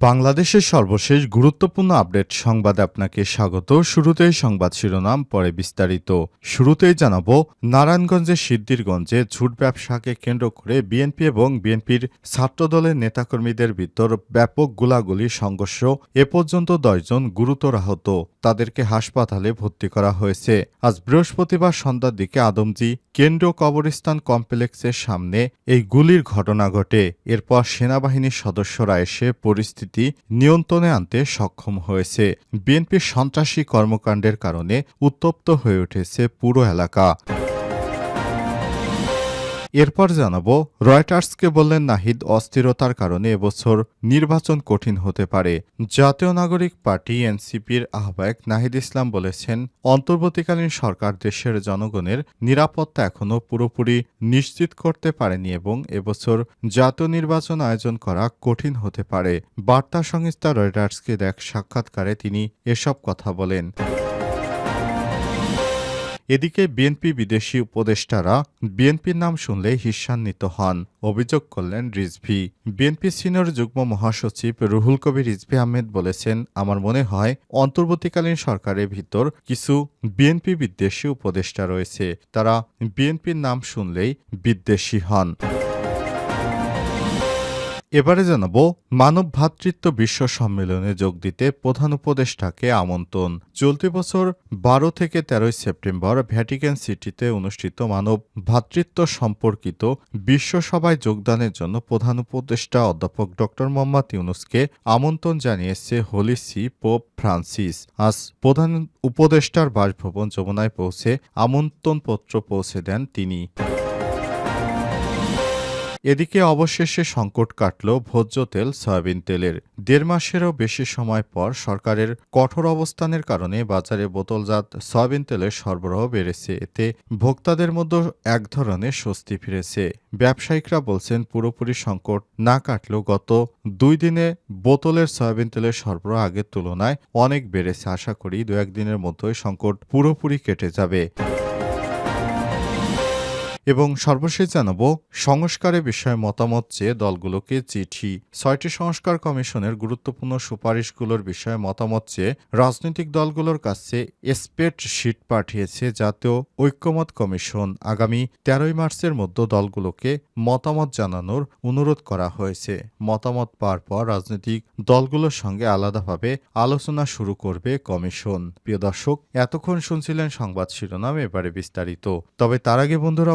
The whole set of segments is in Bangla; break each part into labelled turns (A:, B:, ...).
A: বাংলাদেশের সর্বশেষ গুরুত্বপূর্ণ আপডেট সংবাদে আপনাকে স্বাগত। শুরুতেই সংবাদ শিরোনাম, পরে বিস্তারিত। শুরুতেই জানাব, নারায়ণগঞ্জের সিদ্দিরগঞ্জে ঝুট ব্যবসাকে কেন্দ্র করে বিএনপি এবং বিএনপির ছাত্রদলের নেতাকর্মীদের ভিতর ব্যাপক গোলাগুলি সংঘর্ষ। এ পর্যন্ত দশজন গুরুতর আহত। তাদেরকে হাসপাতালে ভর্তি করা হয়েছে। আজ বৃহস্পতিবার সন্ধ্যার দিকে আদমজি কেন্দ্রীয় কবরস্থান কমপ্লেক্সের সামনে এই গুলির ঘটনা ঘটে। এরপর সেনাবাহিনীর সদস্যরা এসে পরিস্থিতি নিয়ন্ত্রণে আনতে সক্ষম হয়েছে। বিএনপির সন্ত্রাসী কর্মকাণ্ডের কারণে উত্তপ্ত হয়ে উঠেছে পুরো এলাকা। এরপর জানাব, রয়টার্সকে বললেন নাহিদ অস্থিরতার কারণে এবছর নির্বাচন কঠিন হতে পারে। জাতীয় নাগরিক পার্টি এনসিপির আহ্বায়ক নাহিদ ইসলাম বলেছেন, অন্তর্বর্তীকালীন সরকার দেশের জনগণের নিরাপত্তা এখনও পুরোপুরি নিশ্চিত করতে পারেনি এবং এবছর জাতীয় নির্বাচন আয়োজন করা কঠিন হতে পারে। বার্তা সংস্থা রয়টার্সকে এক সাক্ষাৎকারে তিনি এসব কথা বলেন। এদিকে বিএনপি বিদেশি উপদেষ্টারা বিএনপির নাম শুনলে হিস্সান্বিত হন। অভিযোগ করলেন রিজভি। বিএনপি সিনিয়র যুগ্ম মহাসচিব রুহুল কবির রিজভি আহমেদ বলেছেন, আমার মনে হয় অন্তর্বর্তীকালীন সরকারের ভিতর কিছু বিএনপি বিদ্বেষী উপদেষ্টা রয়েছে। তারা বিএনপির নাম শুনলেই বিদ্বেষী হন। এবারে জানাব মানব ভ্রাতৃত্ব বিশ্ব সম্মেলনে যোগ দিতে প্রধান উপদেষ্টাকে আমন্ত্রণ। চলতি বছর বারো থেকে তেরোই সেপ্টেম্বর ভ্যাটিকান সিটিতে অনুষ্ঠিত মানব ভ্রাতৃত্ব সম্পর্কিত বিশ্ব সভায় যোগদানের জন্য প্রধান উপদেষ্টা অধ্যাপক ড মোহাম্মদ ইউনুসকে আমন্ত্রণ জানিয়েছে হোলি সি পোপ ফ্রান্সিস। আজ প্রধান উপদেষ্টার বাসভবন যমুনায় পৌঁছে আমন্ত্রণপত্র পৌঁছে দেন তিনি। এদিকে অবশেষে সংকট কাটল ভোজ্য তেল, সয়াবিন তেলের। দেড় মাসেরও বেশি সময় পর সরকারের কঠোর অবস্থানের কারণে বাজারে বোতলজাত সয়াবিন তেলের সরবরাহ বেড়েছে। এতে ভোক্তাদের মধ্যে এক ধরনের স্বস্তি ফিরেছে। ব্যবসায়িকরা বলছেন, পুরোপুরি সংকট না কাটলেও গত দুই দিনে বোতলের সয়াবিন তেলের সরবরাহ আগের তুলনায় অনেক বেড়েছে। আশা করি দু একদিনের মধ্যে সংকট পুরোপুরি কেটে যাবে। এবং সর্বশেষ জানাব সংস্কারের বিষয়ে মতামত চেয়ে দলগুলোকে চিঠি, ছয়টি সংস্কার কমিশনের গুরুত্বপূর্ণ সুপারিশগুলোর বিষয়ে মতামত চেয়ে রাজনৈতিক দলগুলোর কাছে স্পেড শিট পাঠিয়েছে জাতীয় ঐক্যমত কমিশন। আগামী তেরোই মার্চের মধ্যে দলগুলোকে মতামত জানানোর অনুরোধ করা হয়েছে। মতামত পাওয়ার পর রাজনৈতিক দলগুলোর সঙ্গে আলাদাভাবে আলোচনা শুরু করবে কমিশন। প্রিয় দর্শক, এতক্ষণ শুনছিলেন সংবাদ শিরোনাম, এবারে বিস্তারিত। তবে তার আগে বন্ধুরা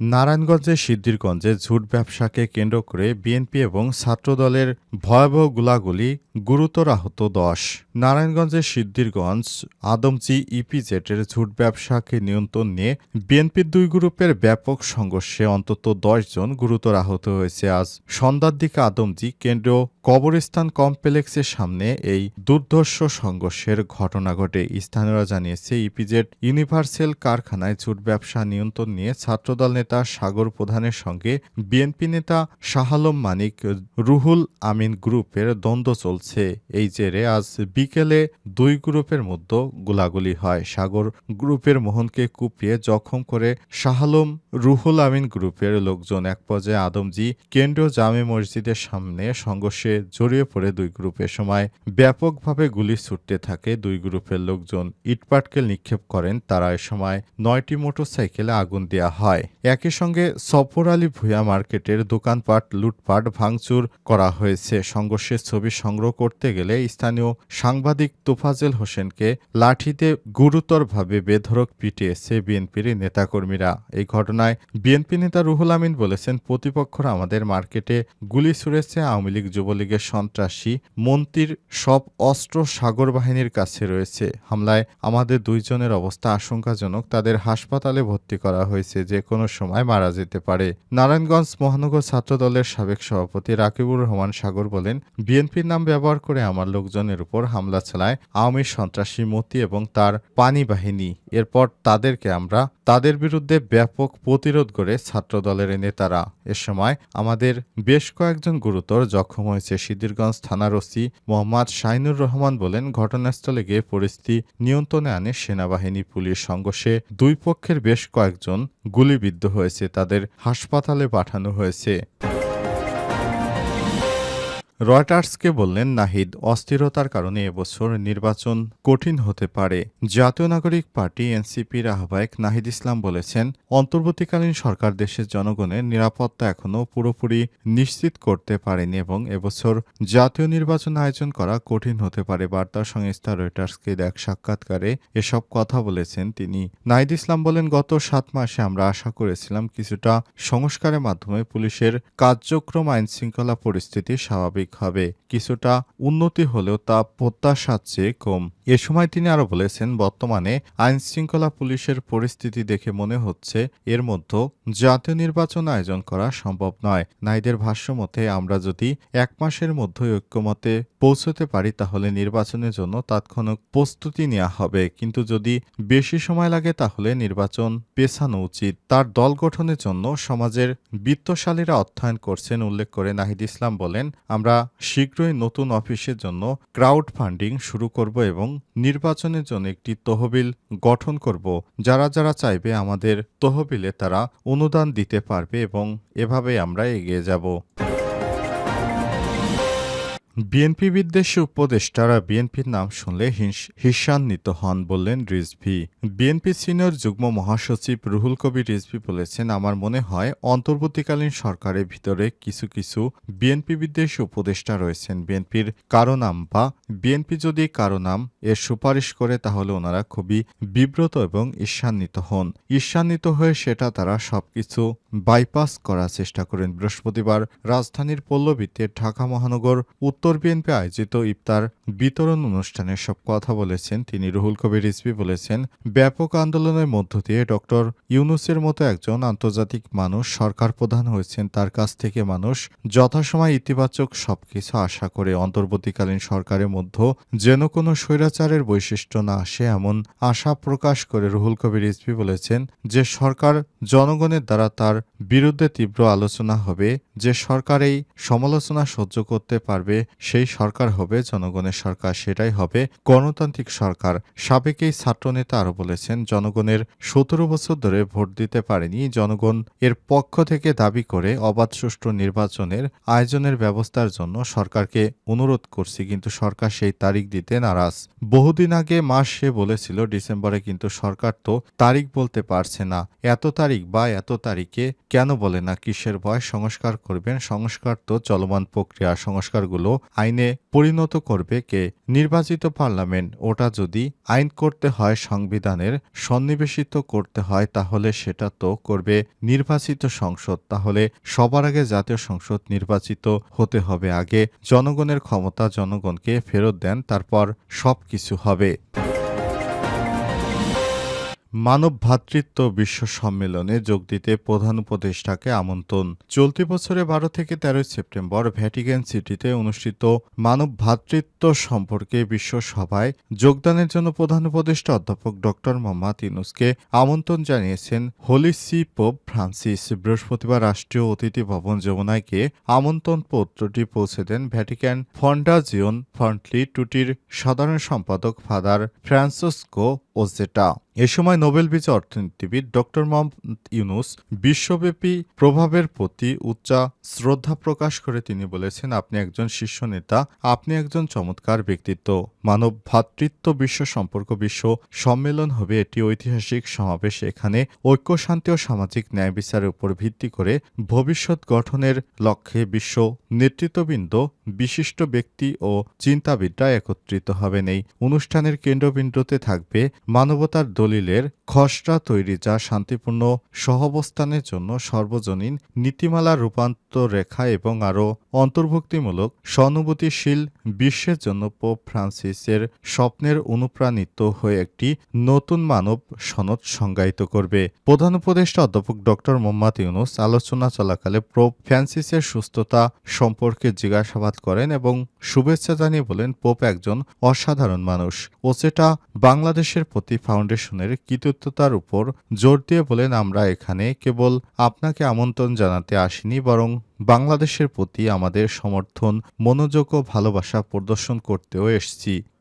A: নারায়ণগঞ্জের সিদ্ধিরগঞ্জে ঝুট ব্যবসাকে কেন্দ্র করে বিএনপি এবং ছাত্রদলের ভয়াবহ গুলাগুলি গুরুতর আহত দশ। নারায়ণগঞ্জের সিদ্ধিরগঞ্জ আদমজি ইপিজেটের ঝুট ব্যবসাকে নিয়ন্ত্রণ নিয়ে বিএনপির দুই গ্রুপের ব্যাপক সংঘর্ষে অন্তত জন গুরুতর আহত হয়েছে। আজ সন্ধ্যার দিকে আদমজি কেন্দ্রীয় কবরস্থান কমপ্লেক্সের সামনে এই দুর্ধর্ষ সংঘর্ষের ঘটনা ঘটে। স্থানীয়রা জানিয়েছে, ইপিজেড ইউনিভার্সাল কারখানায় ঝুট ব্যবসা নিয়ন্ত্রণ নিয়ে ছাত্রদল নেতা সাগর প্রধানের সঙ্গে বিএনপি নেতা শাহ আলম মানিক রুহুল আমিন গ্রুপের দ্বন্দ্ব চলছে। এই জেরে আজ বিকেলে দুই গ্রুপের মধ্যে গোলাগুলি হয়। সাগর গ্রুপের মোহনকে কুপিয়ে জখম করে শাহ আলম রুহুল আমিন গ্রুপের লোকজন এক পর্যায়ে আদমজি কেন্দ্রীয় জামে মসজিদের সামনে সংঘর্ষে জড়িয়ে পড়ে দুই গ্রুপের সময়। ব্যাপকভাবে গুলি ছুটতে থাকে দুই গ্রুপের লোকজন। ইটপাটকেল নিক্ষেপ করেন। তারা এ সময় নয়টি মোটরসাইকেলে আগুন দেওয়া হয়। একই সঙ্গে সফর আলী ভূয়া মার্কেটের দোকানপাট, লুটপাট, ভাঙচুর করা হয়েছে। সংঘর্ষের ছবি সংগ্রহ করতে গেলে স্থানীয় সাংবাদিক তোফাজেল হোসেনকে লাঠিতে গুরুতরভাবে বেধরক পিটিয়েছে বিএনপির নেতাকর্মীরা। এই ঘটনায় বিএনপি নেতা রুহুল আমিন বলেছেন, প্রতিপক্ষরা আমাদের মার্কেটে গুলি ছুড়েছে। আওয়ামী লীগ যুবলীগের সন্ত্রাসী মন্ত্রীর সব অস্ত্র সাগর বাহিনীর কাছে রয়েছে। হামলায় আমাদের দুইজনের অবস্থা আশঙ্কাজনক। তাদের হাসপাতালে ভর্তি করা হয়েছে যে কোনো সময়। সময় মারা যেতে পারে। নারায়ণগঞ্জ মহানগর ছাত্রদলের সাবেক সভাপতি রাকিবুর রহমান সাগর বলেন, বিএনপির নাম ব্যবহার করে আমার লোকজনের উপর হামলা চালায় আওয়ামী সন্ত্রাসী মতি এবং তার পানি বাহিনী। এরপর তাদেরকে আমরা তাদের বিরুদ্ধে ব্যাপক প্রতিরোধ করে ছাত্রদলের নেতারা। এ সময় আমাদের বেশ কয়েকজন গুরুতর জখম হয়েছে। সিদ্ধিরগঞ্জ থানার ওসি মোহাম্মদ শাইনুর রহমান বলেন, ঘটনাস্থলে গিয়ে পরিস্থিতি নিয়ন্ত্রণে আনে সেনাবাহিনী, পুলিশ, সংঘর্ষে দুই পক্ষের বেশ কয়েকজন গুলিবিদ্ধ হয়েছে তাদের হাসপাতালে পাঠানো হয়েছে। রয়টার্সকে বললেন, নাহিদ, অস্থিরতার কারণে এবছর নির্বাচন কঠিন হতে পারে। জাতীয় নাগরিক পার্টি এনসিপির আহ্বায়ক নাহিদ ইসলাম বলেছেন, অন্তর্বর্তীকালীন সরকার দেশের জনগণের নিরাপত্তা এখনও পুরোপুরি নিশ্চিত করতে পারেনি এবং এবছর জাতীয় নির্বাচন আয়োজন করা কঠিন হতে পারে। বার্তা সংস্থা রয়টার্সকে এক সাক্ষাৎকারে এসব কথা বলেছেন তিনি। নাহিদ ইসলাম বলেন, গত সাত মাসে আমরা আশা করেছিলাম কিছুটা সংস্কারের মাধ্যমে পুলিশের কার্যক্রম, আইনশৃঙ্খলা পরিস্থিতি স্বাভাবিক হবে কিছুটা উন্নতি হলেও তা প্রত্যাশার চেয়ে কম। এ সময় তিনি আরও বলেছেন, বর্তমানে আইন শৃঙ্খলা পুলিশের পরিস্থিতি দেখে মনে হচ্ছে এর মধ্যে জাতীয় নির্বাচন আয়োজন করা সম্ভব নয়। নাইদের ভাষ্য মতে আমরা যদি এক মাসের মধ্যে ঐক্যমতে পৌঁছতে পারি, তাহলে নির্বাচনের জন্য তাৎক্ষণিক প্রস্তুতি নেওয়া হবে। কিন্তু যদি বেশি সময় লাগে, তাহলে নির্বাচন পেছানো উচিত। তার দল গঠনের জন্য সমাজের বিত্তশালীরা অধ্যয়ন করছেন, উল্লেখ করে নাহিদ ইসলাম বলেন, আমরা শীঘ্রই নতুন অফিসের জন্য ক্রাউড ফান্ডিং শুরু করব এবং নির্বাচনের জন্য একটি তহবিল গঠন করব। যারা যারা চাইবে আমাদের তহবিলে তারা অনুদান দিতে পারবে এবং এভাবে আমরা এগিয়ে যাব। বিএনপি বিদ্বেষী উপদেষ্টারা বিএনপির নাম শুনলে হিংস- হিংসান্বিত হন বললেন রিজভি। বিএনপি সিনিয়র যুগ্ম মহাসচিব রুহুল কবির রিজভি বলেছেন, আমার মনে হয় অন্তর্বর্তীকালীন সরকারের ভিতরে কিছু কিছু বিএনপি বিদ্বেষী উপদেষ্টা রয়েছেন। বিএনপির কারও নাম বা বিএনপি যদি কারও নাম এর সুপারিশ করে, তাহলে ওনারা খুবই বিব্রত এবং ঈর্ষান্বিত হন। ঈর্ষান্বিত হয়ে সেটা তারা সবকিছু বাইপাস করার চেষ্টা করেন। বৃহস্পতিবার রাজধানীর পল্লবীতে ঢাকা মহানগর উত্তর বিএনপি আয়োজিত ইফতার বিতরণ অনুষ্ঠানে সব কথা বলেছেন তিনি। রুহুল কবির রিজভি বলেছেন, ব্যাপক আন্দোলনের মধ্য দিয়ে ডক্টর ইউনুসের মতো একজন আন্তর্জাতিক মানুষ সরকার প্রধান হয়েছেন। তার কাছ থেকে মানুষ যথাসময় ইতিবাচক সবকিছু আশা করে। অন্তর্বর্তীকালীন সরকারের মধ্যে যেন কোনো স্বৈরাচারের বৈশিষ্ট্য না আসে এমন আশা প্রকাশ করে। রুহুল কবির রিজভি বলেছেন যে সরকার জনগণের দ্বারা তার বিরুদ্ধে তীব্র আলোচনা হবে, যে সরকার এই সমালোচনা সহ্য করতে পারবে, সেই সরকার হবে জনগণের সরকার, সেটাই হবে গণতান্ত্রিক সরকার। সাবেক এই ছাত্রনেতা আরও বলেছেন, জনগণের সতেরো বছর ধরে ভোট দিতে পারেনি, জনগণ এর পক্ষ থেকে দাবি করে অবাধ সুষ্ঠু নির্বাচনের আয়োজনের ব্যবস্থার জন্য সরকারকে অনুরোধ করছি, কিন্তু সরকার সেই তারিখ দিতে নারাজ। বহুদিন আগে মাস সে বলেছিল, ডিসেম্বরে কিন্তু সরকার তো তারিখ বলতে পারছে না, এত তারিখ বা এত তারিখে কেন বলে না কিসের ভয় সংস্কার করবেন? সংস্কার তো চলমান প্রক্রিয়া। সংস্কারগুলো আইনে পরিণত করবে কে? নির্বাচিত পার্লামেন্ট, ওটা যদি আইন করতে হয়, সংবিধানের সন্নিবেশিত করতে হয়, তাহলে সেটা তো করবে নির্বাচিত সংসদ। তাহলে সবার আগে জাতীয় সংসদ নির্বাচিত হতে হবে। আগে জনগণের ক্ষমতা, জনগণকে ফেরত দেন, তারপর সব কিছু হবে। মানব ভ্রাতৃত্ব বিশ্ব সম্মেলনে যোগ দিতে প্রধান উপদেষ্টাকে আমন্ত্রণ। চলতি বছরে বারো থেকে তেরোই সেপ্টেম্বর ভ্যাটিকান সিটিতে অনুষ্ঠিত মানব ভ্রাতৃত্ব সম্পর্কে বিশ্ব সভায় যোগদানের জন্য প্রধান উপদেষ্টা অধ্যাপক ডক্টর মোহাম্মদ ইনুসকে আমন্ত্রণ জানিয়েছেন হোলি সি পোপ ফ্রান্সিস। বৃহস্পতিবার রাষ্ট্রীয় অতিথি ভবন যমুনাইকে আমন্ত্রণ পত্রটি পৌঁছে দেন ভ্যাটিকান ফন্ডাজিওন ফ্রন্টলি টুটির সাধারণ সম্পাদক ফাদার ফ্রান্সিসকো ওজেটা এ সময় নোবেল বিজয়ী অর্থনীতিবিদ ডক্টর মোহাম্মদ ইউনুস বিশ্বব্যাপী প্রভাবের প্রতি উচ্চা শ্রদ্ধা প্রকাশ করে তিনি বলেছেন, আপনি একজন শীর্ষ নেতা, আপনি একজন চমৎকার ব্যক্তিত্ব। মানব ভ্রাতৃত্ব বিশ্ব সম্পর্ক, বিশ্ব সম্মেলন হবে, এটি ঐতিহাসিক সমাবেশ। এখানে ঐক্য, শান্তি ও সামাজিক ন্যায় বিচারের উপর ভিত্তি করে ভবিষ্যৎ গঠনের লক্ষ্যে বিশ্ব নেতৃত্ববৃন্দ, বিশিষ্ট ব্যক্তি ও চিন্তাবিদরা একত্রিত হবেন। এই অনুষ্ঠানের কেন্দ্রবিন্দুতে থাকবে মানবতার দলিলের খসড়া তৈরি যা শান্তিপূর্ণ সহাবস্থানের জন্য সর্বজনীন নীতিমালা রূপান্তর রেখা এবং আরও অন্তর্ভুক্তিমূলক সহানুভূতিশীল বিশ্বের জন্য পোপ ফ্রান্সিসের স্বপ্নের অনুপ্রাণিত হয়ে একটি নতুন মানব সনদ সংজ্ঞায়িত করবে। প্রধান উপদেষ্টা অধ্যাপক ডক্টর মোহাম্মদ ইউনুস আলোচনা চলাকালে পোপ ফ্রান্সিসের সুস্থতা সম্পর্কে জিজ্ঞাসাবাদ করেন এবং শুভেচ্ছা জানিয়ে বলেন, পোপ একজন অসাধারণ মানুষ ওসেটা বাংলাদেশের প্রতি ফাউন্ডেশনের কৃতিত্বতার উপর জোর দিয়ে বলেন, আমরা এখানে কেবল আপনাকে আমন্ত্রণ জানাতে আসিনি, বরং বাংলাদেশের প্রতি আমাদের সমর্থন, মনোযোগ ও ভালোবাসা প্রদর্শন করতেও এসেছি।